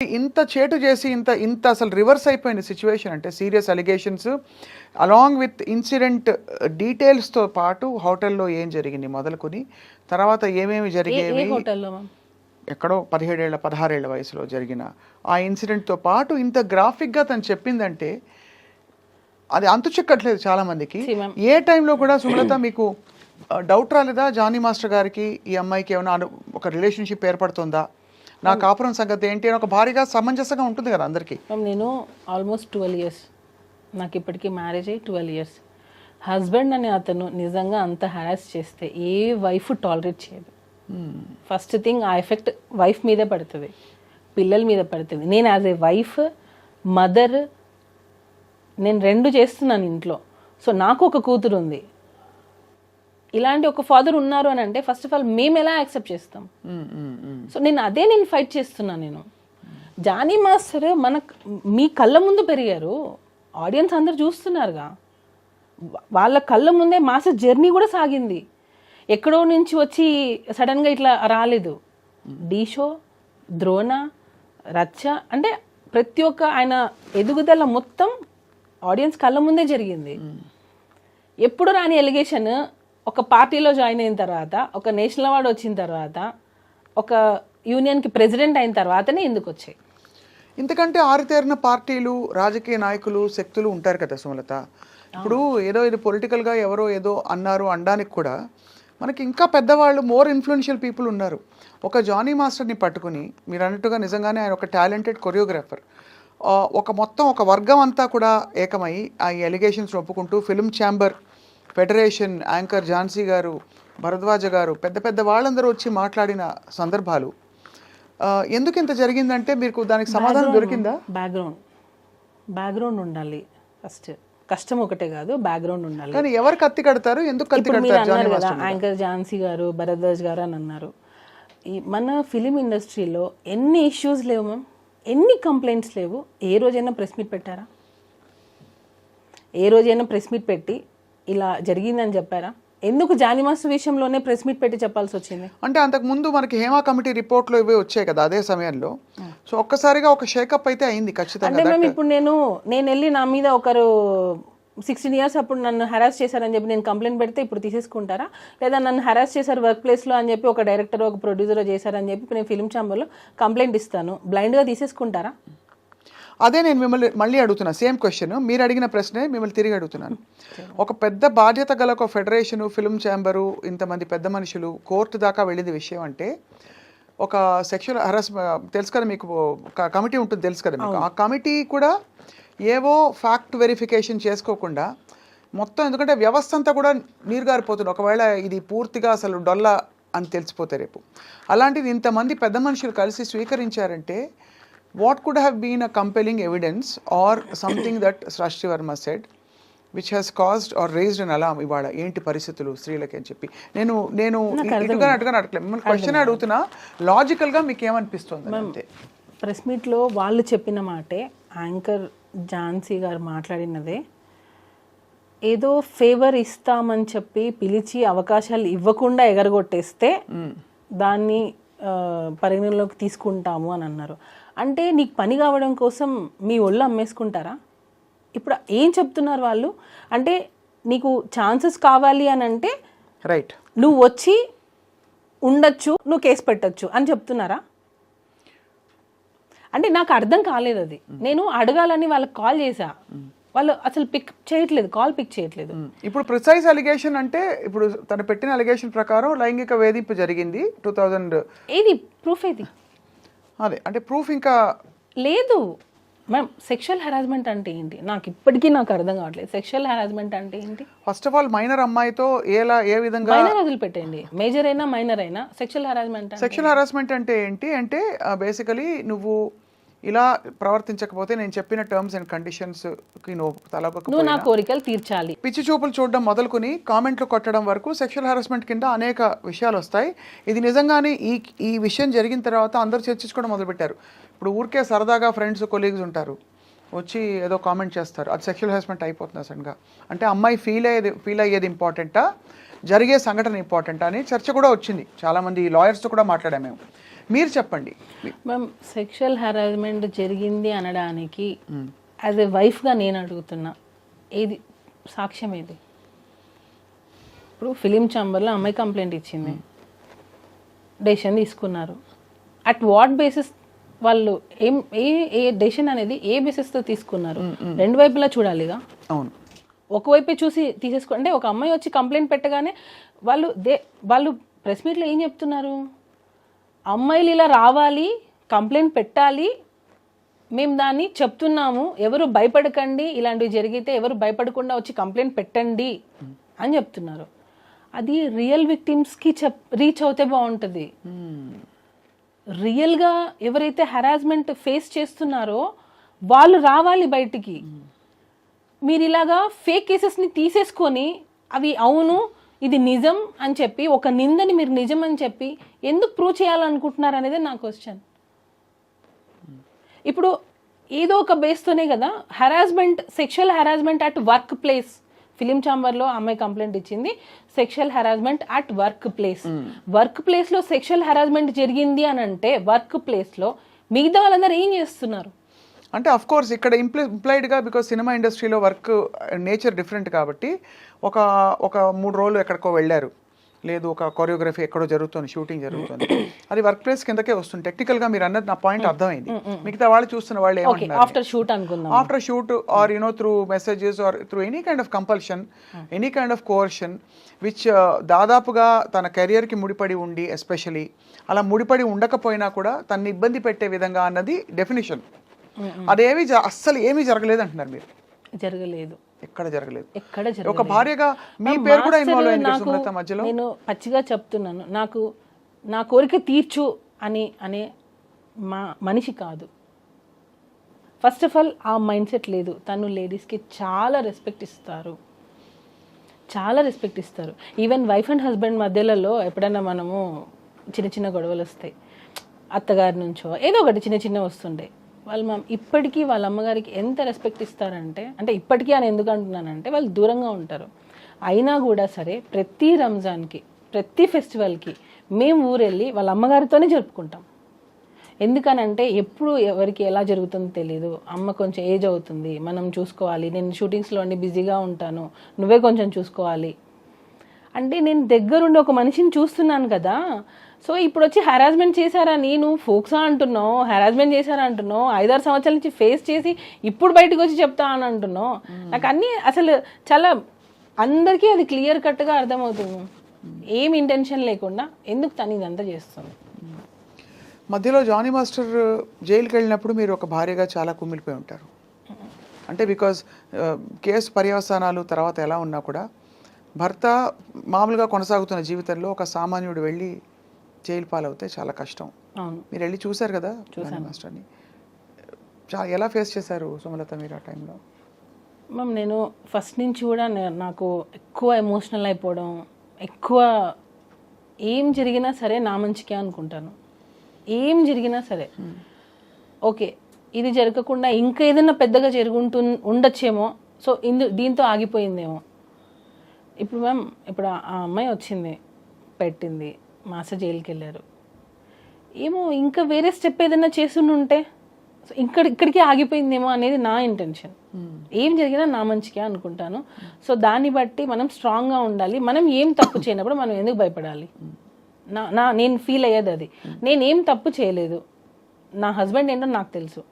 ఇంత చేటు చేసి ఇంత ఇంత అసలు రివర్స్ అయిపోయింది సిచ్యువేషన్ అంటే serious allegations along with incident డీటెయిల్స్తో పాటు హోటల్లో ఏం జరిగింది మొదలుకొని తర్వాత ఏమేమి జరిగేవి? ఎక్కడో పదిహేడేళ్ళ పదహారేళ్ళ వయసులో జరిగిన ఆ ఇన్సిడెంట్తో పాటు ఇంత గ్రాఫిక్గా తను చెప్పిందంటే అది అంతు చిక్కట్లేదు చాలా మందికి See, ma'am. ఏ టైంలో కూడా సుమలత మీకు డౌట్ రాలేదా? జానీ మాస్టర్ గారికి ఈ అమ్మాయికి ఏమైనా ఒక రిలేషన్షిప్ ఏర్పడుతుందా? నా కాపురం సంగతి ఏంటి అని ఒక భారీగా సమంజసంగా ఉంటుంది కదా అందరికీ. నేను ఆల్మోస్ట్ ట్వెల్వ్ ఇయర్స్ నాకు ఇప్పటికీ మ్యారేజ్ అయ్యి ట్వెల్వ్ ఇయర్స్ హస్బెండ్ అనే అతను నిజంగా అంత హ్యారాస్ చేస్తే ఏ వైఫ్ టాలరేట్ చేయదు. ఫస్ట్ థింగ్ ఆ ఎఫెక్ట్ వైఫ్ మీదే పడుతుంది. పిల్లల మీద పడుతుంది. నేను యాజ్ ఏ వైఫ్ మదర్ నేను రెండు చేస్తున్నాను ఇంట్లో. సో నాకు ఒక కూతురు ఉంది ఇలాంటి ఒక ఫాదర్ ఉన్నారు అని అంటే ఫస్ట్ ఆఫ్ ఆల్ మేము ఎలా యాక్సెప్ట్ చేస్తాం? సో నేను అదే నేను ఫైట్ చేస్తున్నా నేను. జానీ మాస్టర్ మన మీ కళ్ళ ముందు పెరిగారు. ఆడియన్స్ అందరు చూస్తున్నారుగా. వాళ్ళ కళ్ళ ముందే మాస్టర్ జర్నీ కూడా సాగింది. ఎక్కడో నుంచి వచ్చి సడన్గా ఇట్లా రాలేదు. డీ షో ద్రోణ రచ్చ అంటే ప్రతి ఒక్క ఆయన ఎదుగుదల మొత్తం ఆడియన్స్ కళ్ళ ముందే జరిగింది. ఎప్పుడు రాని ఎలిగేషన్ ఒక పార్టీలో జాయిన్ అయిన తర్వాత ఒక నేషనల్ అవార్డు వచ్చిన తర్వాత ఒక యూనియన్కి ప్రెసిడెంట్ అయిన తర్వాతనే ఎందుకు వచ్చాయి? ఇంతకంటే ఆరితేరిన పార్టీలు రాజకీయ నాయకులు శక్తులు ఉంటారు కదా సుమలత. ఇప్పుడు ఏదో ఇది పొలిటికల్గా ఎవరో ఏదో అన్నారు అనడానికి కూడా మనకి ఇంకా పెద్దవాళ్ళు మోర్ ఇన్ఫ్లుయెన్షియల్ పీపుల్ ఉన్నారు. ఒక జానీ మాస్టర్ని పట్టుకుని మీరు అన్నట్టుగా నిజంగానే ఆయన ఒక టాలెంటెడ్ కొరియోగ్రాఫర్. ఒక మొత్తం ఒక వర్గం అంతా కూడా ఏకమై ఆ allegations ఒప్పుకుంటూ film chamber federation anchor Jhansi garu Bharadwaja garu పెద్ద పెద్ద వాళ్ళందరూ వచ్చి మాట్లాడిన సందర్భాలు. ఎందుకు ఇంత జరిగిందంటే మీకు దానికి సమాధానం దొరికిందా? బ్యాక్గ్రౌండ్ బ్యాక్గ్రౌండ్ ఉండాలి ఫస్ట్ కష్టం ఒకటే కాదు బ్యాక్గ్రౌండ్ ఉండాలి. కానీ ఎవరు కత్తి కడతారు? ఎందుకు కత్తి కడతారు కదా యాంకర్ ఝాన్సీ గారు భరద్వాజ్ గారు అని అన్నారు. ఈ మన ఫిలిం ఇండస్ట్రీలో ఎన్ని ఇష్యూస్ లేవు మ్యామ్ ఎన్ని కంప్లైంట్స్ లేవు? ఏ రోజైనా ప్రెస్ మీట్ పెట్టారా? ఏ రోజైనా ప్రెస్ మీట్ పెట్టి ఇలా జరిగిందని చెప్పారా? ఎందుకు జానీ మాస్టర్ విషయంలోనే ప్రెస్ మీట్ పెట్టి చెప్పాల్సి వచ్చింది? అంటే అంతకు ముందు మనకి హేమా కమిటీ రిపోర్ట్లో ఇవే వచ్చాయి కదా అదే సమయంలో. సో ఒక్కసారిగా ఒక షేకప్ అయితే అయింది ఖచ్చితంగా అంటే మేము ఇప్పుడు నేను నేను వెళ్ళి నా మీద ఒకరు సిక్స్టీన్ ఇయర్స్ అప్పుడు నన్ను హరాస్ చేశారని చెప్పి నేను కంప్లైంట్ పెడితే ఇప్పుడు తీసేసుకుంటారా? లేదా నన్ను హరాస్ చేశారు వర్క్ ప్లేస్లో అని చెప్పి ఒక డైరెక్టర్ ఒక ప్రొడ్యూసర్ చేశారని చెప్పి నేను ఫిల్మ్ ఛాంబర్లో కంప్లైంట్ ఇస్తాను. బ్లైండ్గా తీసేసుకుంటారా? అదే నేను మిమ్మల్ని మళ్ళీ అడుగుతున్నా సేమ్ క్వశ్చన్ మీరు అడిగిన ప్రశ్నే మిమ్మల్ని తిరిగి అడుగుతున్నాను. ఒక పెద్ద బాధ్యత గల ఒక ఫెడరేషన్ ఫిల్మ్ ఛాంబరు ఇంతమంది పెద్ద మనుషులు కోర్టు దాకా వెళ్ళింది విషయం అంటే ఒక సెక్షువల్ హరాస్ తెలుసు కదా మీకు కమిటీ ఉంటుంది తెలుసు కదా మీకు. ఆ కమిటీ కూడా ఏవో ఫ్యాక్ట్ వెరిఫికేషన్ చేసుకోకుండా మొత్తం ఎందుకంటే వ్యవస్థ అంతా కూడా నీరుగారిపోతుంది ఒకవేళ ఇది పూర్తిగా అసలు డొల్ల అని తెలిసిపోతే రేపు. అలాంటిది ఇంతమంది పెద్ద మనుషులు కలిసి స్వీకరించారంటే what could have been a compelling evidence or something that Srishti Varma said which has caused or raised an alarm ఇవాళ? ఏంటి పరిస్థితులు స్త్రీలకి అని చెప్పి? నేను నేను ఇటుగా అటుగా అడగలేదు మిమ్మల్ని క్వశ్చన్ అడుగుతున్నా లాజికల్గా మీకు ఏమనిపిస్తుంది అంతే? ప్రెస్ మీట్లో వాళ్ళు చెప్పిన మాటే యాంకర్ ఝాన్సీ గారు మాట్లాడినదే ఏదో ఫేవర్ ఇస్తామని చెప్పి పిలిచి అవకాశాలు ఇవ్వకుండా ఎగరగొట్టేస్తే దాన్ని పరిగణలోకి తీసుకుంటాము అని అన్నారు. అంటే నీకు పని కావడం కోసం మీ ఒళ్ళు అమ్మేసుకుంటారా? ఇప్పుడు ఏం చెప్తున్నారు వాళ్ళు? అంటే నీకు ఛాన్సెస్ కావాలి అని అంటే రైట్ నువ్వు వచ్చి ఉండొచ్చు నువ్వు కేసు పెట్టొచ్చు అని చెప్తున్నారా? అంటే నాకు అర్థం కాలేదు అది. నేను అడగాలని వాళ్ళకి కాల్ చేశా. వాళ్ళు అసలు పిక్ చేయట్లేదు కాల్ పిక్ చేయట్లేదు. ఇప్పుడు ప్రిసైజ్ అలిగేషన్ అంటే ఇప్పుడు తను పెట్టిన అలిగేషన్ ప్రకారం లైంగిక వేధింపు జరిగింది టూ థౌజండ్ ఏది? ప్రూఫ్ ఏది? అదే అంటే ప్రూఫ్ ఇంకా లేదు. మ్యామ్ సెక్షువల్ హెరాస్మెంట్ అంటే ఏంటి? నాకు ఇప్పటికీ నాకు అర్థం కావట్లేదు. సెక్షువల్ హెరాస్మెంట్ అంటే ఏంటి? ఫస్ట్ ఆఫ్ ఆల్ మైనర్ అమ్మాయితో ఎలా ఏ విధంగా మైనర్ వదిలిపెట్టండి మేజర్ అయినా మైనర్ అయినా సెక్షువల్ హెరాస్మెంట్ సెక్షువల్ హరాస్మెంట్ అంటే ఏంటి? అంటే బేసికలీ నువ్వు ఇలా ప్రవర్తించకపోతే నేను చెప్పిన టర్మ్స్ అండ్ కండిషన్స్కి నువ్వు నా కోరికలు తీర్చాలి. పిచ్చి చూపులు చూడడం మొదలుకొని కామెంట్లు కొట్టడం వరకు సెక్షువల్ హరాస్మెంట్ కింద అనేక విషయాలు వస్తాయి. ఇది నిజంగానే ఈ ఈ విషయం జరిగిన తర్వాత అందరూ చర్చించుకోవడం మొదలుపెట్టారు. ఇప్పుడు ఊరికే సరదాగా ఫ్రెండ్స్ కొలీగ్స్ ఉంటారు. వచ్చి ఏదో కామెంట్ చేస్తారు. అది సెక్షువల్ హరాస్మెంట్ అయిపోతుంది అసలుగా అంటే అమ్మాయి ఫీల్ అయ్యేది ఫీల్ అయ్యేది ఇంపార్టెంటా జరిగే సంఘటన ఇంపార్టెంటా అని చర్చ కూడా వచ్చింది. చాలామంది లాయర్స్తో కూడా మాట్లాడాము మేము. మీరు చెప్పండి. మ్యామ్ సెక్షువల్ హెరాస్మెంట్ జరిగింది అనడానికి యాజ్ ఎ వైఫ్గా నేను అడుగుతున్నా ఏది సాక్ష్యం ఏది? ఇప్పుడు ఫిలిం ఛాంబర్లో అమ్మాయి కంప్లైంట్ ఇచ్చింది. డెసిషన్ తీసుకున్నారు. అట్ వాట్ బేసిస్ వాళ్ళు ఏం ఏ ఏ డెసిషన్ అనేది ఏ బేసిస్తో తీసుకున్నారు? రెండు వైపులా చూడాలిగా అవును. ఒకవైపే చూసి తీసేసుకో అంటే ఒక అమ్మాయి వచ్చి కంప్లైంట్ పెట్టగానే వాళ్ళు దే వాళ్ళు ప్రెస్ మీట్లో ఏం చెప్తున్నారు? అమ్మాయిలు ఇలా రావాలి కంప్లైంట్ పెట్టాలి మేము దాన్ని చెప్తున్నాము ఎవరు భయపడకండి ఇలాంటివి జరిగితే ఎవరు భయపడకుండా వచ్చి కంప్లైంట్ పెట్టండి అని చెప్తున్నారు. అది రియల్ విక్టిమ్స్కి చెప్ రీచ్ అవుతే బాగుంటుంది. రియల్గా ఎవరైతే హెరాస్మెంట్ ఫేస్ చేస్తున్నారో వాళ్ళు రావాలి బయటికి. మీరు ఇలాగా ఫేక్ కేసెస్ని తీసేసుకొని అవి అవును ఇది నిజం అని చెప్పి ఒక నిందని మీరు నిజం అని చెప్పి ఎందుకు ప్రూవ్ చేయాలనుకుంటున్నారు అనేది నా క్వశ్చన్ ఇప్పుడు ఏదో ఒక బేస్తోనే కదా harassment sexual harassment at workplace film ఛాంబర్లో అమ్మాయి కంప్లైంట్ ఇచ్చింది sexual harassment at workplace work ప్లేస్లో సెక్షువల్ హెరాస్మెంట్ జరిగింది అని అంటే వర్క్ ప్లేస్లో మిగతా వాళ్ళందరూ ఏం చేస్తున్నారు? అంటే అఫ్ కోర్స్ ఇక్కడ ఇంప్లి ఇంప్లైడ్గా బికాస్ సినిమా ఇండస్ట్రీలో వర్క్ నేచర్ డిఫరెంట్ కాబట్టి ఒక ఒక మూడు రోజులు ఎక్కడికో వెళ్ళారు. లేదు ఒక కొరియోగ్రఫీ ఎక్కడో జరుగుతుంది షూటింగ్ జరుగుతుంది. అది వర్క్ ప్లేస్ కిందకే వస్తుంది. టెక్నికల్గా మీరు అన్నది నా పాయింట్ అర్థమైంది. మిగతా వాళ్ళు చూస్తున్న వాళ్ళు ఏమంటున్నారు? ఆఫ్టర్ షూట్ అనుకుందాం. After shoot or you know through messages or through any kind of compulsion any kind of coercion which దాదాపుగా తన కెరియర్కి ముడిపడి ఉండి ఎస్పెషలీ అలా ముడిపడి ఉండకపోయినా కూడా తన్ని ఇబ్బంది పెట్టే విధంగా అన్నది డెఫినేషన్ అదేమి అస్సలు ఏమీ జరగలేదు అంటున్నారు మీరు. జరగలేదు. ఎక్కడ జరగలేదు. ఎక్కడ ఒక భార్యగా మీ పేరు కూడా ఇన్వాల్వ్ అయింది మధ్యలో? నేను పచ్చిగా చెప్తున్నాను. నాకు నా కోరిక తీర్చు అని అనే మా మనిషి కాదు. ఫస్ట్ ఆఫ్ ఆల్ ఆ మైండ్ సెట్ లేదు. తను లేడీస్కి చాలా రెస్పెక్ట్ ఇస్తారు. చాలా రెస్పెక్ట్ ఇస్తారు. ఈవెన్ వైఫ్ అండ్ హస్బెండ్ మధ్యలలో ఎప్పుడైనా మనము చిన్న చిన్న గొడవలు వస్తాయి. అత్తగారి నుంచో ఏదో ఒకటి చిన్న చిన్న వస్తుండే వాళ్ళు మా ఇప్పటికీ వాళ్ళ అమ్మగారికి ఎంత రెస్పెక్ట్ ఇస్తారంటే అంటే ఇప్పటికీ అని ఎందుకు అంటున్నానంటే వాళ్ళు దూరంగా ఉంటారు. అయినా కూడా సరే ప్రతి రంజాన్కి ప్రతి ఫెస్టివల్కి మేము ఊరెళ్ళి వాళ్ళ అమ్మగారితోనే జరుపుకుంటాం. ఎందుకనంటే ఎప్పుడు ఎవరికి ఎలా జరుగుతుందో తెలియదు అమ్మ కొంచెం ఏజ్ అవుతుంది. మనం చూసుకోవాలి. నేను షూటింగ్స్లో అన్ని బిజీగా ఉంటాను. నువ్వే కొంచెం చూసుకోవాలి. అంటే నేను దగ్గరుండి ఒక మనిషిని చూస్తున్నాను కదా సో ఇప్పుడు వచ్చి హెరాస్మెంట్ చేశారని నువ్వు ఫోక్సా అంటున్నావు హెరాస్మెంట్ చేశారా అంటున్నావు ఐదారు సంవత్సరాల నుంచి ఫేస్ చేసి ఇప్పుడు బయటకు వచ్చి చెప్తా అని అంటున్నావు. నాకు అన్నీ అసలు చాలా అందరికీ అది క్లియర్ కట్గా అర్థమవుతుంది. ఏం ఇంటెన్షన్ లేకుండా ఎందుకు తను ఇదంతా చేస్తుంది? మధ్యలో జానీ మాస్టర్ జైలుకి వెళ్ళినప్పుడు మీరు ఒక భార్యగా చాలా కుమిలిపోయి ఉంటారు. అంటే బికాజ్ కేసు పర్యవసానాలు తర్వాత ఎలా ఉన్నా కూడా భర్త మామూలుగా కొనసాగుతున్న జీవితంలో ఒక సామాన్యుడు వెళ్ళి జైలు పాలవుతే చాలా కష్టం. అవును. మీరు వెళ్ళి చూశారు కదా మాస్టర్ని. ఎలా ఫేస్ చేశారు సుమలత మీరు ఆ టైంలో? మ్యామ్ నేను ఫస్ట్ నుంచి కూడా నాకు ఎక్కువ ఎమోషనల్ అయిపోవడం ఎక్కువ ఏం జరిగినా సరే నా మంచికే అనుకుంటాను. ఏం జరిగినా సరే. ఓకే ఇది జరగకుండా ఇంకా ఏదైనా పెద్దగా జరుగుంటు ఉండొచ్చేమో. సో ఇందు దీంతో ఆగిపోయిందేమో. ఇప్పుడు మ్యామ్ ఇప్పుడు ఆ అమ్మాయి వచ్చింది పెట్టింది. మాస జైలుకి వెళ్ళారు ఏమో ఇంకా వేరే స్టెప్ ఏదైనా చేస్తుంటే సో ఇక్కడ ఇక్కడికి ఆగిపోయిందేమో అనేది నా ఇంటెన్షన్. ఏం జరిగినా నా మంచికే అనుకుంటాను. సో దాన్ని బట్టి మనం స్ట్రాంగ్గా ఉండాలి. మనం ఏం తప్పు చేయనప్పుడు మనం ఎందుకు భయపడాలి? నా నా నేను ఫీల్ అయ్యేది అది. నేను ఏం తప్పు చేయలేదు. నా హస్బెండ్ ఏంటో నాకు తెలుసు.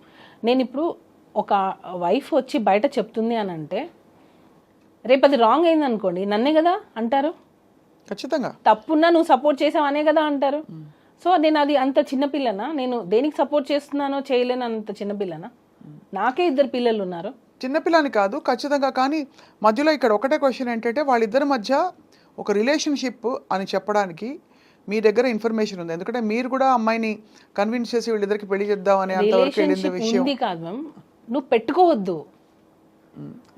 నేను ఇప్పుడు ఒక వైఫ్ వచ్చి బయట చెప్తుంది అని అంటే రేపు అది రాంగ్ అయింది అనుకోండి నన్నే కదా అంటారు? ఖచ్చితంగా. తప్పున్నా నువ్వు సపోర్ట్ చేసావు అనే కదా అంటారు. సో నేను అది అంత చిన్నపిల్లనా నేను దేనికి సపోర్ట్ చేస్తున్నానో చేయలేను అంత చిన్నపిల్లనా నాకే ఇద్దరు పిల్లలు ఉన్నారు. చిన్నపిల్లని కాదు ఖచ్చితంగా. కానీ మధ్యలో ఇక్కడ ఒకటే క్వశ్చన్ ఏంటంటే వాళ్ళిద్దరి మధ్య ఒక రిలేషన్షిప్ అని చెప్పడానికి మీ దగ్గర ఇన్ఫర్మేషన్ ఉంది. ఎందుకంటే మీరు కూడా అమ్మాయిని కన్విన్స్ చేసి వీళ్ళిద్దరికి పెళ్ళి చేద్దాం అనే అంతవరకు వెళ్ళింది విషయం. ఉంది కాదు నువ్వు పెట్టుకోవద్దు.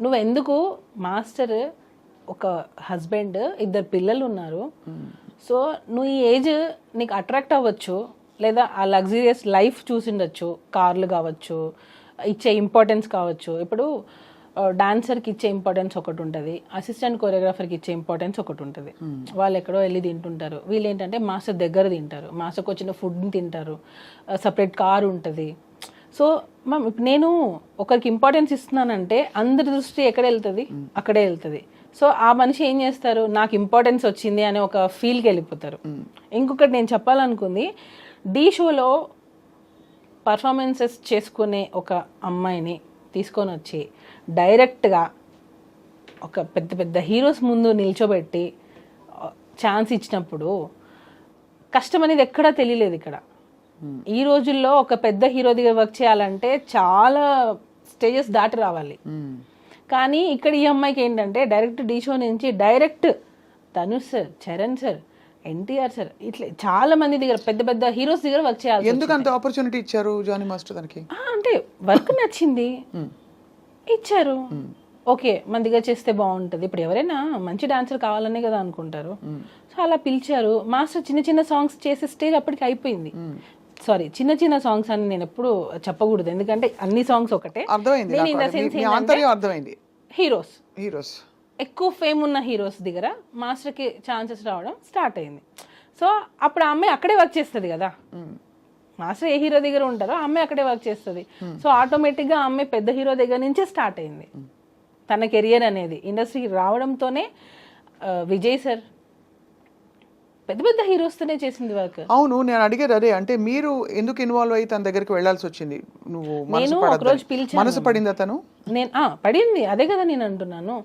నువ్వు ఎందుకు మాస్టర్ ఒక హస్బెండ్ ఇద్దరు పిల్లలు ఉన్నారు. సో నువ్వు ఈ ఏజ్ నీకు అట్రాక్ట్ అవ్వచ్చు లేదా ఆ లగ్జరియస్ లైఫ్ చూసిండొచ్చు కార్లు కావచ్చు ఇచ్చే ఇంపార్టెన్స్ కావచ్చు. ఇప్పుడు డాన్సర్కి ఇచ్చే ఇంపార్టెన్స్ ఒకటి ఉంటుంది అసిస్టెంట్ కొరియోగ్రాఫర్కి ఇచ్చే ఇంపార్టెన్స్ ఒకటి ఉంటుంది. వాళ్ళు ఎక్కడో వెళ్ళి తింటుంటారు. వీళ్ళు ఏంటంటే మాస్టర్ దగ్గర తింటారు మాస్టర్కి వచ్చిన ఫుడ్ని తింటారు సపరేట్ కార్ ఉంటుంది. సో మ్యామ్ నేను ఒకరికి ఇంపార్టెన్స్ ఇస్తున్నానంటే అందరి దృష్టి ఎక్కడ వెళ్తుంది? అక్కడే వెళ్తుంది. సో ఆ మనిషి ఏం చేస్తారు? నాకు ఇంపార్టెన్స్ వచ్చింది అనే ఒక ఫీల్కి వెళ్ళిపోతారు. ఇంకొకటి నేను చెప్పాలనుకుంది డీ షోలో పర్ఫార్మెన్సెస్ చేసుకునే ఒక అమ్మాయిని తీసుకొని వచ్చి డైరెక్ట్గా ఒక పెద్ద పెద్ద హీరోస్ ముందు నిల్చోబెట్టి ఛాన్స్ ఇచ్చినప్పుడు కష్టం అనేది ఎక్కడా తెలియలేదు ఇక్కడ. ఈ రోజుల్లో ఒక పెద్ద హీరో దగ్గర వర్క్ చేయాలంటే చాలా స్టేజెస్ దాటి రావాలి. కానీ ఇక్కడ ఈ అమ్మాయికి ఏంటంటే డైరెక్ట్ డీ షో నుంచి direct Dhanush sir Charan sir NTR sir ఇట్లా చాలా మంది దగ్గర పెద్ద పెద్ద హీరోస్ దగ్గర వర్క్ చేయాలి ఎందుకు అంత ఆపర్చునిటీ ఇచ్చారు జానీ మాస్టర్ దానికి అంటే వర్క్ నచ్చింది. ఇచ్చారు. ఓకే మన దగ్గర చేస్తే బాగుంటుంది. ఇప్పుడు ఎవరైనా మంచి డాన్సర్ కావాలనే కదా అనుకుంటారు. సో అలా పిలిచారు. మాస్టర్ చిన్న చిన్న సాంగ్స్ చేసే స్టేజ్ అప్పటికి అయిపోయింది. సారీ చిన్న చిన్న సాంగ్స్ అని నేను ఎప్పుడు చెప్పకూడదు. ఎందుకంటే అన్ని సాంగ్స్ ఒకటే. అర్థమైంది హీరోస్ హీరోస్ ఎక్కువ ఫేమ్ ఉన్న హీరోస్ దగ్గర మాస్టర్కి ఛాన్సెస్ రావడం స్టార్ట్ అయింది. సో అప్పుడు ఆ అమ్మాయి అక్కడే వర్క్ చేస్తుంది కదా. మాస్టర్ ఏ హీరో దగ్గర ఉంటారో అమ్మాయి అక్కడే వర్క్ చేస్తుంది. సో ఆటోమేటిక్గా అమ్మాయి పెద్ద హీరో దగ్గర నుంచే స్టార్ట్ అయింది. తన కెరియర్ అనేది ఇండస్ట్రీకి రావడంతోనే ఆ, విజయ్ సార్ పెద్ద పెద్ద హీరోస్తోనే చేసింది వర్క్ అవును నేను అడిగేది అదే అంటే మీరు ఎందుకు ఇన్వాల్వ్ అయ్యి తన దగ్గరికి వెళ్ళాల్సి వచ్చింది? నువ్వు మనసు నేను. ఒకరోజు పిలిచాను. మనసు పడింది అతను నేను ఆ, పడింది. అదే కదా నేను అంటున్నాను.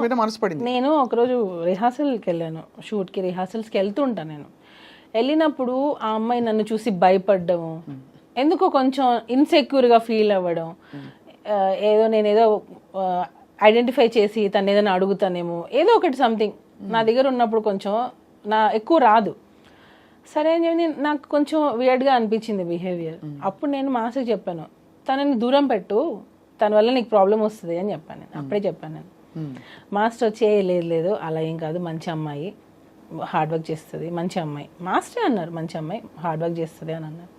మీద మనసు పడింది. నేను ఒకరోజు రిహార్సల్కి వెళ్ళాను. షూట్కి రిహార్సల్స్కి వెళ్తుంటా నేను. వెళ్ళినప్పుడు ఆ అమ్మాయి నన్ను చూసి భయపడ్డము ఎందుకో కొంచెం ఇన్సెక్యూర్గా ఫీల్ అవ్వడం. ఏదో నేను ఏదో ఐడెంటిఫై చేసి తను ఏదైనా అడుగుతానేమో. ఏదో ఒకటి సంథింగ్ నా దగ్గర ఉన్నప్పుడు కొంచెం నా ఎక్కువ రాదు. సరే అని చెప్పి నేను- నాకు కొంచెం వియర్డ్గా అనిపించింది బిహేవియర్ అప్పుడు నేను మాస్టర్ చెప్పాను తనని దూరం పెట్టు తన వల్ల నీకు ప్రాబ్లం వస్తుంది అని చెప్పాను నేను. అప్పుడే చెప్పాను నేను. మాస్టర్ వచ్చి "ఏ, లేదు లేదు అలా ఏం కాదు మంచి అమ్మాయి హార్డ్ వర్క్ చేస్తుంది మంచి అమ్మాయి. మాస్టర్ అన్నారు మంచి అమ్మాయి హార్డ్ వర్క్ చేస్తుంది అని అన్నారు.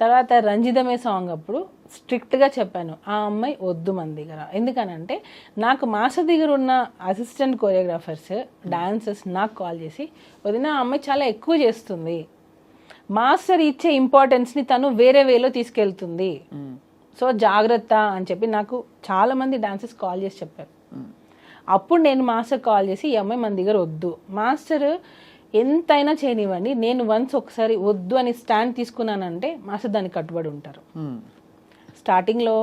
తర్వాత రంజితమే సాంగ్ అప్పుడు స్ట్రిక్ట్గా చెప్పాను ఆ అమ్మాయి వద్దు మన దగ్గర ఎందుకనంటే నాకు మాస్టర్ దగ్గర ఉన్న అసిస్టెంట్ కొరియోగ్రాఫర్స్ డాన్సర్స్ నాకు కాల్ చేసి వదిన ఆ అమ్మాయి చాలా ఎక్కువ చేస్తుంది. మాస్టర్ ఇచ్చే ఇంపార్టెన్స్ని తను వేరే వేలో తీసుకెళ్తుంది. సో జాగ్రత్త అని చెప్పి నాకు చాలా మంది డాన్సర్స్ కాల్ చేసి చెప్పారు. అప్పుడు నేను మాస్టర్ కాల్ చేసి ఈ అమ్మాయి మన దగ్గర వద్దు. మాస్టర్ ఎంతైనా చేయనివ్వండి. నేను వన్స్ ఒకసారి వద్దు అని స్టాండ్ తీసుకున్నానంటే మాస్టర్ దానికి కట్టుబడి ఉంటారు. స్టార్టింగ్లో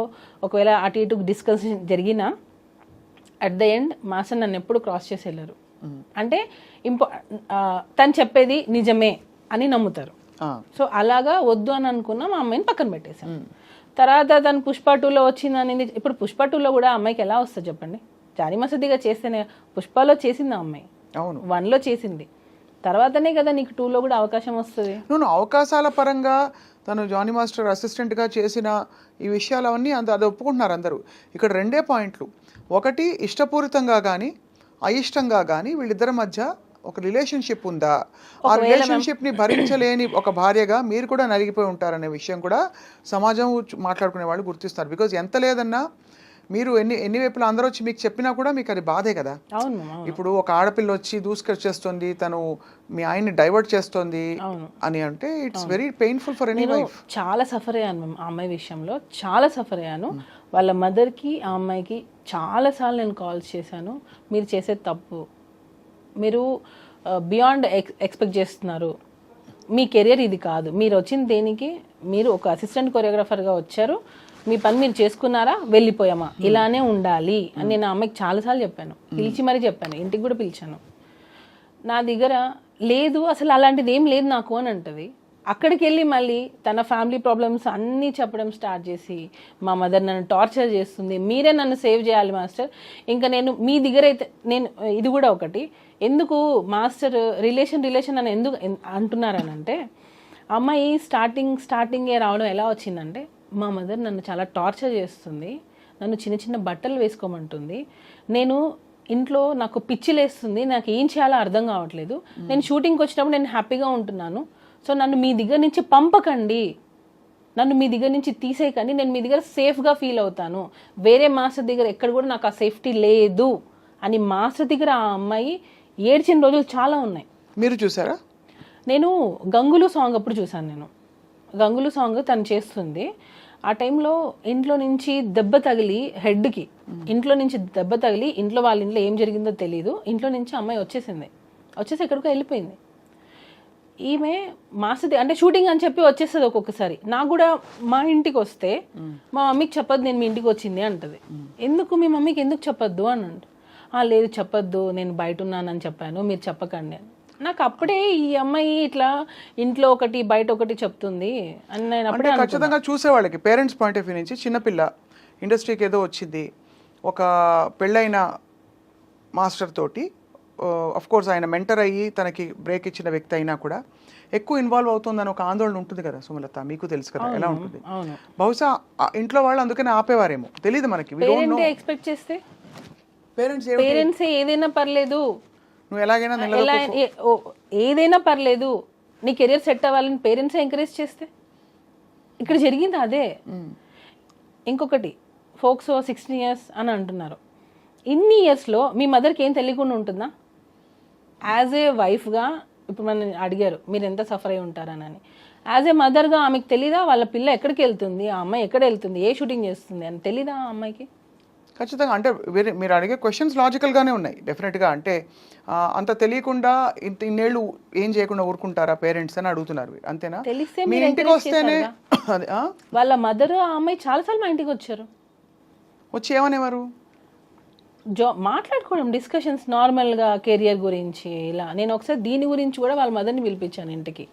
ఒకవేళ అటు ఇటు డిస్కషన్ జరిగినా అట్ ద ఎండ్ మాస్టర్ నన్ను ఎప్పుడు క్రాస్ చేసి వెళ్ళరు. అంటే ఇంపా తను చెప్పేది నిజమే అని నమ్ముతారు. సో అలాగా వద్దు అని అనుకున్నా మా అమ్మాయిని పక్కన పెట్టేశాం తర్వాత తను పుష్ప టూలో వచ్చిందని ఇప్పుడు పుష్ప టూలో కూడా అమ్మాయికి ఎలా వస్తుంది చెప్పండి? జానీ మసదిగా చేస్తేనే పుష్పలో చేసింది ఆ అమ్మాయి. అవును. వన్లో చేసింది. తర్వాతనే కదా నీకు టూలో కూడా అవకాశం వస్తుంది. నువ్వు అవకాశాల పరంగా తను జానీ మాస్టర్ అసిస్టెంట్గా చేసిన ఈ విషయాలు అవన్నీ అంత అది ఒప్పుకుంటున్నారు అందరూ. ఇక్కడ రెండే పాయింట్లు. ఒకటి ఇష్టపూరితంగా కానీ అయిష్టంగా కానీ వీళ్ళిద్దరి మధ్య ఒక రిలేషన్షిప్ ఉందా? ఆ రిలేషన్షిప్ని భరించలేని ఒక భార్యగా మీరు కూడా నలిగిపోయి ఉంటారనే విషయం కూడా సమాజం మాట్లాడుకునే వాళ్ళు గుర్తిస్తారు. బికాజ్ ఎంత లేదన్నా మీరు ఎన్ని ఎన్ని వైపులా అందరూ వచ్చి మీకు చెప్పినా కూడా మీకు అది బాధే కదా. ఇప్పుడు ఒక ఆడపిల్ల వచ్చి దూసుకొచ్చేస్తుంది తను మీ ఆయన్ని డైవర్ట్ చేస్తుంది. అని అంటే it's very painful for any wife చాలా సఫర్ అయ్యాను ఆ అమ్మాయి విషయంలో చాలా సఫర్ అయ్యాను. వాళ్ళ మదర్కి ఆ అమ్మాయికి చాలాసార్లు నేను కాల్స్ చేశాను. మీరు చేసేది తప్పు మీరు బియాండ్ ఎక్స్పెక్ట్ చేస్తున్నారు. మీ కెరియర్ ఇది కాదు. మీరు వచ్చిన దేనికి మీరు ఒక అసిస్టెంట్ కొరియోగ్రాఫర్గా వచ్చారు. మీ పని మీరు చేసుకున్నారా? వెళ్ళిపోయామా? ఇలానే ఉండాలి అని నేను ఆ అమ్మాయికి చాలాసార్లు చెప్పాను. పిలిచి మరీ చెప్పాను. ఇంటికి కూడా పిలిచాను. నా దగ్గర లేదు అసలు అలాంటిది ఏం లేదు నాకు అని అంటది. అక్కడికి వెళ్ళి మళ్ళీ తన ఫ్యామిలీ ప్రాబ్లమ్స్ అన్నీ చెప్పడం స్టార్ట్ చేసి మా మదర్ నన్ను టార్చర్ చేస్తుంది మీరే నన్ను సేవ్ చేయాలి మాస్టర్. ఇంకా నేను మీ దగ్గర అయితే నేను ఇది కూడా ఒకటి. ఎందుకు మాస్టర్ రిలేషన్ రిలేషన్ అని ఎందుకు అంటున్నారనంటే అమ్మాయి స్టార్టింగ్ స్టార్టింగే రావడం ఎలా వచ్చిందంటే మా మదర్ నన్ను చాలా టార్చర్ చేస్తుంది. నన్ను చిన్న చిన్న బట్టలు వేసుకోమంటుంది. నేను ఇంట్లో నాకు పిచ్చి లేస్తుంది. నాకు ఏం చేయాలో అర్థం కావట్లేదు. నేను షూటింగ్కి వచ్చినప్పుడు నేను హ్యాపీగా ఉంటున్నాను. సో నన్ను మీ దగ్గర నుంచి పంపకండి. నన్ను మీ దగ్గర నుంచి తీసేయకండి. నేను మీ దగ్గర సేఫ్గా ఫీల్ అవుతాను. వేరే మాస్టర్ దగ్గర ఎక్కడ కూడా నాకు ఆ సేఫ్టీ లేదు అని మాస్టర్ దగ్గర ఆ అమ్మాయి ఏడ్చిన రోజులు చాలా ఉన్నాయి. మీరు చూసారా? నేను గంగులు సాంగ్ అప్పుడు చూసాను నేను. గంగులు సాంగ్ తను చేస్తుంది. ఆ టైంలో ఇంట్లో నుంచి దెబ్బ తగిలి హెడ్కి. ఇంట్లో నుంచి దెబ్బ తగిలి ఇంట్లో వాళ్ళ ఇంట్లో ఏం జరిగిందో తెలియదు ఇంట్లో నుంచి అమ్మాయి వచ్చేసింది. వచ్చేసి ఎక్కడికో వెళ్ళిపోయింది. ఈమె మాసది అంటే షూటింగ్ అని చెప్పి వచ్చేస్తుంది ఒక్కొక్కసారి. నాకు కూడా మా ఇంటికి వస్తే మా మమ్మీకి చెప్పొద్దు నేను మీ ఇంటికి వచ్చింది అంటది. ఎందుకు మీ మమ్మీకి ఎందుకు చెప్పొద్దు అని అంట "ఆ, లేదు చెప్పొద్దు. నేను బయట ఉన్నానని చెప్పాను. మీరు చెప్పకండి అని. నాకు అప్పుడే ఈ అమ్మాయి ఇట్లా ఇంట్లో ఒకటి బయట ఒకటి చెప్తుంది అని నేను అప్పుడే ఖచ్చితంగా చూసేవాళ్ళకి పేరెంట్స్ పాయింట్ ఆఫ్ వ్యూ నుంచి చిన్నపిల్ల ఇండస్ట్రీకి ఏదో వచ్చింది ఒక పెళ్ళైన మాస్టర్ తోటి అఫ్ కోర్స్ ఆయన మెంటర్ అయ్యి తనకి బ్రేక్ ఇచ్చిన వ్యక్తి అయినా కూడా ఎక్కువ ఇన్వాల్వ్ అవుతుందని ఒక ఆందోళన ఉంటుంది కదా సుమలత మీకు తెలుసు కదా ఎలా ఉంటుంది? బహుశా ఇంట్లో వాళ్ళు అందుకనే ఆపేవారేమో తెలియదు మనకి ఎక్స్పెక్ట్ చేస్తే? పేరెంట్స్ పేరెంట్స్ ఏదైనా పర్లేదు. నువ్వు ఎలాగైనా ఎలా ఏదైనా పర్లేదు. నీ కెరియర్ సెట్ అవ్వాలని పేరెంట్స్ ఎంకరేజ్ చేస్తే. ఇక్కడ జరిగింది అదే. ఇంకొకటి ఫోక్సో సిక్స్టీన్ ఇయర్స్ అని అంటున్నారు. ఇన్ని ఇయర్స్లో మీ మదర్కి ఏం తెలియకుండా ఉంటుందా? యాజ్ ఏ వైఫ్గా ఇప్పుడు మనం అడిగారు మీరు ఎంత సఫర్ అయి ఉంటారనని యాజ్ ఏ మదర్గా ఆమెకు తెలీదా? వాళ్ళ పిల్ల ఎక్కడికి వెళ్తుంది? ఆ అమ్మాయి ఎక్కడ వెళ్తుంది? ఏ షూటింగ్ చేస్తుంది అని తెలీదా ఆ అమ్మాయికి? ఖచ్చితంగా. అంటే మీరు అడిగే క్వశ్చన్స్ లాజికల్గానే ఉన్నాయి. డెఫినెట్గా అంటే అంత తెలియకుండా ఇంత ఇన్నేళ్ళు ఏం చేయకుండా ఊరుకుంటారా పేరెంట్స్ అని అడుగుతున్నారు అంతేనా? తెలిస్తే మీ ఇంటికి వస్తేనే? వాళ్ళ మదర్ ఆ అమ్మాయి చాలాసార్లు మా ఇంటికి వచ్చారు. వచ్చి ఏమనేవారు? జా మాట్లాడుకోవడం డిస్కషన్స్ నార్మల్గా కెరియర్ గురించి ఇలా. నేను ఒకసారి దీని గురించి కూడా వాళ్ళ మదర్ని పిలిపించాను ఇంటికి.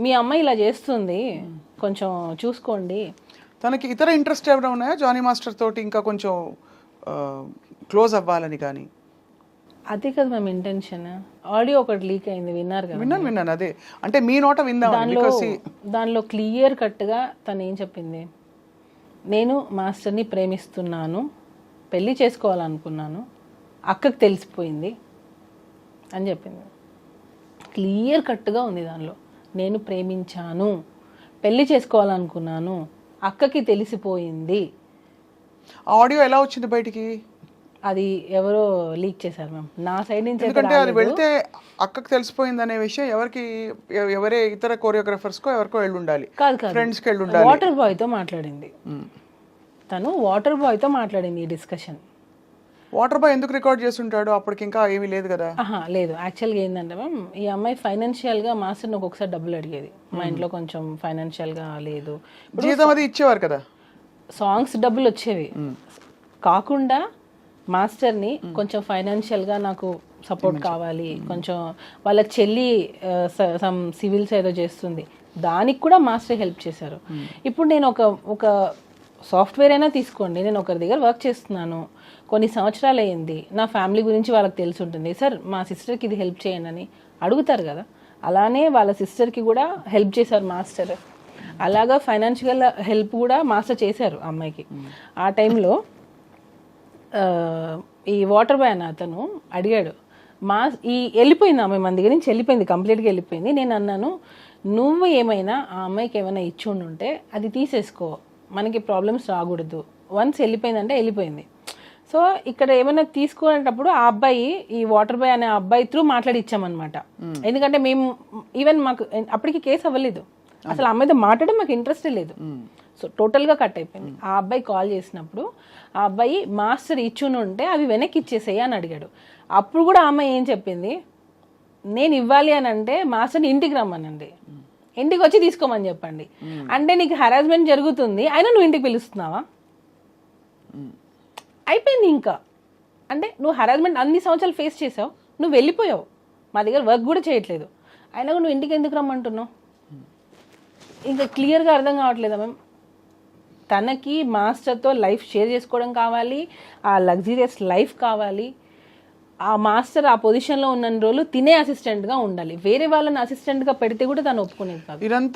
మీ అమ్మాయి ఇలా చేస్తుంది. కొంచెం చూసుకోండి. తనకి ఇతర ఇంట్రెస్ట్ ఏమైనా ఉన్నాయా? జానీ మాస్టర్ తోటి ఇంకా కొంచెం క్లోజ్ అవ్వాలని కానీ. అదే కదా మేము ఇంటెన్షన్ ఆడియో ఒకటి లీక్ అయింది విన్నారు కదా విన్నాను విన్నాను అదే. అంటే మీ నోట విందాం దానిలో దానిలో క్లియర్ కట్గా తను ఏం చెప్పింది? నేను మాస్టర్ని ప్రేమిస్తున్నాను పెళ్ళి చేసుకోవాలనుకున్నాను అక్కకు తెలిసిపోయింది అని చెప్పింది. క్లియర్ కట్గా ఉంది దానిలో. నేను ప్రేమించాను పెళ్ళి చేసుకోవాలనుకున్నాను అక్కకి తెలిసిపోయింది ఆడియో ఎలా వచ్చింది బయటికి? అది ఎవరో లీక్ చేశారు మ్యామ్. నా సైడ్ నుంచి ఎందుకంటే అది. వెళ్తే అక్కకి తెలిసిపోయింది అనే విషయం ఎవరికి ఎవ- ఎవరే ఇతర కోరియోగ్రాఫర్స్కో ఎవరికో వెళ్ళి ఉండాలి కాదు. కాదు ఫ్రెండ్స్కి వెళ్ళి ఉండాలి వాటర్ బాయ్తో మాట్లాడింది. తను వాటర్ బాయ్తో మాట్లాడింది ఈ డిస్కషన్ వాటర్ బాయ్ ఎందుకు రికార్డ్ చేస్తుంటాడు? అప్పటికి ఇంకా ఏమీ లేదు కదా. లేదు. యాక్చువల్గా ఏంటంటే మ్యామ్ ఈ అమ్మాయి ఫైనాన్షియల్గా మాస్టర్ని ఒక్కొక్కసారి డబ్బులు అడిగేది. మా ఇంట్లో కొంచెం ఫైనాన్షియల్గా లేదు. జీతం అది ఇచ్చేవారు కదా. సాంగ్స్ డబ్బులు వచ్చేవి కాకుండా మాస్టర్ని కొంచెం ఫైనాన్షియల్గా నాకు సపోర్ట్ కావాలి. కొంచెం వాళ్ళ చెల్లి సమ్ సివిల్స్ ఏదో చేస్తుంది. దానికి కూడా మాస్టర్ హెల్ప్ చేశారు. ఇప్పుడు నేను ఒక ఒక సాఫ్ట్వేర్ అయినా తీసుకోండి. నేను ఒకరి దగ్గర వర్క్ చేస్తున్నాను. కొన్ని సంవత్సరాలు అయ్యింది నా ఫ్యామిలీ గురించి వాళ్ళకి తెలిసి ఉంటుంది సార్ మా సిస్టర్కి ఇది హెల్ప్ చేయండి అని అడుగుతారు కదా. అలానే వాళ్ళ సిస్టర్కి కూడా హెల్ప్ చేశారు మాస్టర్. అలాగా ఫైనాన్షియల్ హెల్ప్ కూడా మాస్టర్ చేశారు అమ్మాయికి. ఆ టైంలో ఈ వాటర్ బ్యాన్ అతను అడిగాడు మా ఈ వెళ్ళిపోయింది ఆమె మన దగ్గర నుంచి వెళ్ళిపోయింది కంప్లీట్గా వెళ్ళిపోయింది. నేను అన్నాను నువ్వు ఏమైనా ఆ అమ్మాయికి ఏమైనా ఇచ్చి ఉంటే అది తీసేసుకో మనకి ప్రాబ్లమ్స్ రాకూడదు. వన్స్ వెళ్ళిపోయిందంటే వెళ్ళిపోయింది. సో ఇక్కడ ఏమైనా తీసుకునేటప్పుడు ఆ అబ్బాయి ఈ వాటర్ బాయ్ అనే అబ్బాయి త్రూ మాట్లాడి ఇచ్చామన్నమాట. ఎందుకంటే మేము ఈవెన్ మాకు అప్పటికి కేసు అవ్వలేదు. అసలు ఆ అమ్మాయితో మాట్లాడడం మాకు ఇంట్రెస్టే లేదు. సో టోటల్గా కట్ అయిపోయింది. ఆ అబ్బాయి కాల్ చేసినప్పుడు ఆ అబ్బాయి మాస్టర్ ఇచ్చుని ఉంటే అవి వెనక్కి ఇచ్చేసేయి అని అడిగాడు. అప్పుడు కూడా ఆ అమ్మాయి ఏం చెప్పింది? నేను ఇవ్వాలి అని అంటే మాస్టర్ని ఇంటికి రమ్మనండి. ఇంటికి వచ్చి తీసుకోమని చెప్పండి. అంటే నీకు హరాస్మెంట్ జరుగుతుంది అయినా నువ్వు ఇంటికి పిలుస్తున్నావా? అయిపోయింది ఇంకా. అంటే నువ్వు హరాస్మెంట్ అన్ని సంవత్సరాలు ఫేస్ చేసావు నువ్వు వెళ్ళిపోయావు. మా దగ్గర వర్క్ కూడా చేయట్లేదు. అయినా నువ్వు ఇంటికి ఎందుకు రమ్మంటున్నావు? ఇంకా క్లియర్గా అర్థం కావట్లేదా మ్యామ్ తనకి మాస్టర్తో లైఫ్ షేర్ చేసుకోవడం కావాలి ఆ లగ్జరియస్ లైఫ్ కావాలి. ఆ మాస్టర్ ఆ పొజిషన్లో ఉన్న రోజులు తినే అసిస్టెంట్గా ఉండాలి. వేరే వాళ్ళని అసిస్టెంట్గా పెడితే కూడా తను ఒప్పుకునేది కాదు. ఇదంతా